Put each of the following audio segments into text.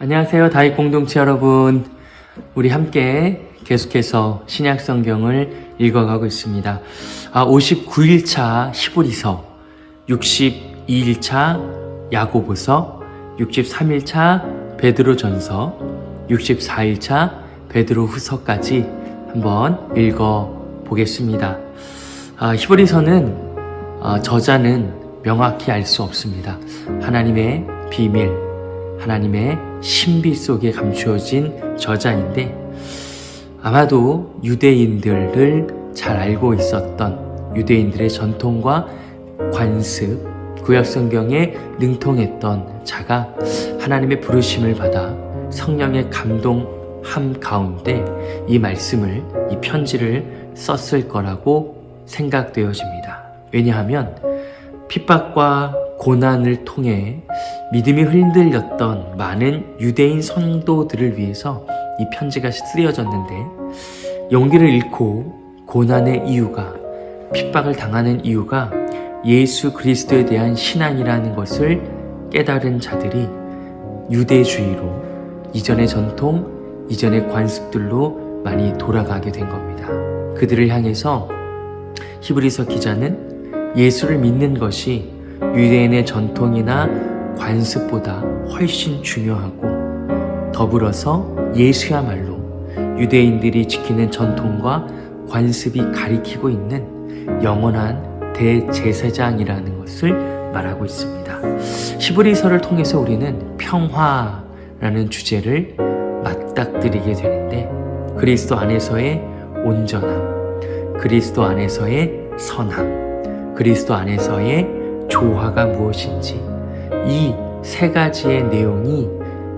안녕하세요. 다익 공동체 여러분. 우리 함께 계속해서 신약 성경을 읽어가고 있습니다. 아, 59일차 히브리서, 62일차 야고보서, 63일차 베드로전서, 64일차 베드로 후서까지 한번 읽어 보겠습니다. 아, 히브리서는 아, 저자는 명확히 알 수 없습니다. 하나님의 비밀, 하나님의 신비 속에 감추어진 저자인데 아마도 유대인들을 잘 알고 있었던 유대인들의 전통과 관습, 구약 성경에 능통했던 자가 하나님의 부르심을 받아 성령의 감동함 가운데 이 말씀을 이 편지를 썼을 거라고 생각되어집니다. 왜냐하면 핍박과 고난을 통해 믿음이 흔들렸던 많은 유대인 성도들을 위해서 이 편지가 쓰여졌는데 용기를 잃고 고난의 이유가 핍박을 당하는 이유가 예수 그리스도에 대한 신앙이라는 것을 깨달은 자들이 유대주의로 이전의 전통, 이전의 관습들로 많이 돌아가게 된 겁니다. 그들을 향해서 히브리서 기자는 예수를 믿는 것이 유대인의 전통이나 관습보다 훨씬 중요하고 더불어서 예수야말로 유대인들이 지키는 전통과 관습이 가리키고 있는 영원한 대제사장이라는 것을 말하고 있습니다. 히브리서를 통해서 우리는 평화라는 주제를 맞닥뜨리게 되는데 그리스도 안에서의 온전함, 그리스도 안에서의 선함, 그리스도 안에서의 조화가 무엇인지 이 세 가지의 내용이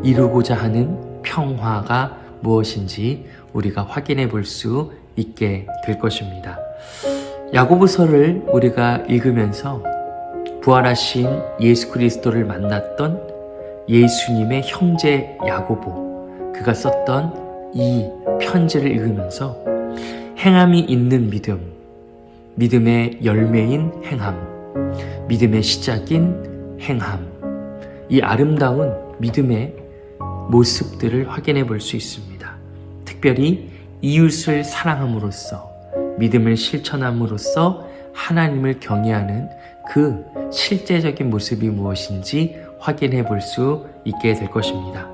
이루고자 하는 평화가 무엇인지 우리가 확인해 볼 수 있게 될 것입니다. 야고보서를 우리가 읽으면서 부활하신 예수 그리스도를 만났던 예수님의 형제 야고보 그가 썼던 이 편지를 읽으면서 행함이 있는 믿음, 믿음의 열매인 행함, 믿음의 시작인 행함, 이 아름다운 믿음의 모습들을 확인해 볼 수 있습니다. 특별히 이웃을 사랑함으로써 믿음을 실천함으로써 하나님을 경외하는 그 실제적인 모습이 무엇인지 확인해 볼 수 있게 될 것입니다.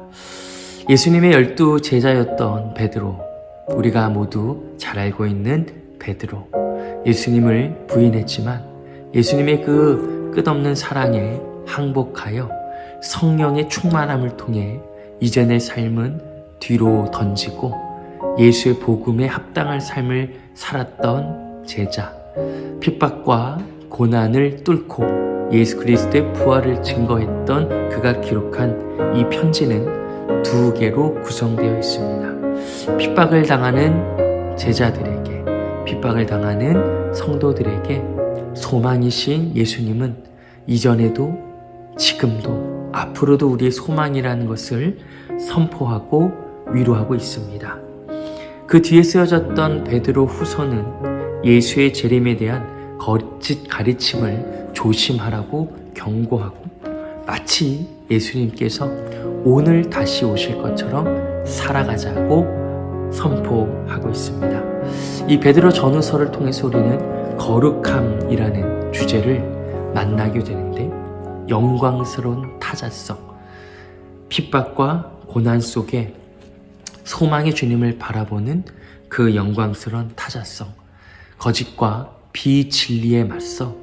예수님의 열두 제자였던 베드로, 우리가 모두 잘 알고 있는 베드로, 예수님을 부인했지만 예수님의 그 끝없는 사랑에 항복하여 성령의 충만함을 통해 이전의 삶은 뒤로 던지고 예수의 복음에 합당한 삶을 살았던 제자, 핍박과 고난을 뚫고 예수 그리스도의 부활을 증거했던 그가 기록한 이 편지는 두 개로 구성되어 있습니다. 핍박을 당하는 제자들에게, 핍박을 당하는 성도들에게 소망이신 예수님은 이전에도 지금도 앞으로도 우리의 소망이라는 것을 선포하고 위로하고 있습니다. 그 뒤에 쓰여졌던 베드로 후서는 예수의 재림에 대한 거짓 가르침을 조심하라고 경고하고 마치 예수님께서 오늘 다시 오실 것처럼 살아가자고 선포하고 있습니다. 이 베드로 전후서를 통해서 우리는 거룩함이라는 주제를 만나게 되는데 영광스러운 타자성, 핍박과 고난 속에 소망의 주님을 바라보는 그 영광스러운 타자성, 거짓과 비진리에 맞서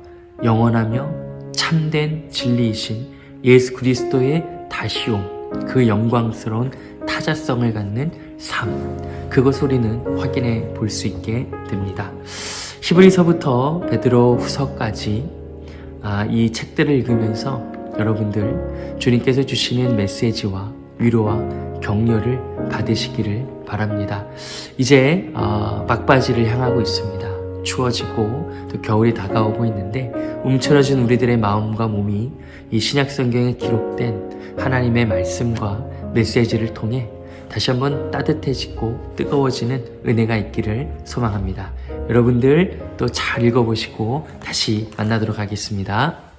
영원하며 참된 진리이신 예수 그리스도의 다시 옴, 그 영광스러운 타자성을 갖는 삶, 그것 우리는 확인해 볼 수 있게 됩니다. 히브리서부터 베드로 후서까지 아, 이 책들을 읽으면서 여러분들 주님께서 주시는 메시지와 위로와 격려를 받으시기를 바랍니다. 이제 어, 막바지를 향하고 있습니다. 추워지고 또 겨울이 다가오고 있는데 움츠러진 우리들의 마음과 몸이 이 신약 성경에 기록된 하나님의 말씀과 메시지를 통해 다시 한번 따뜻해지고 뜨거워지는 은혜가 있기를 소망합니다. 여러분들 또 잘 읽어보시고 다시 만나도록 하겠습니다.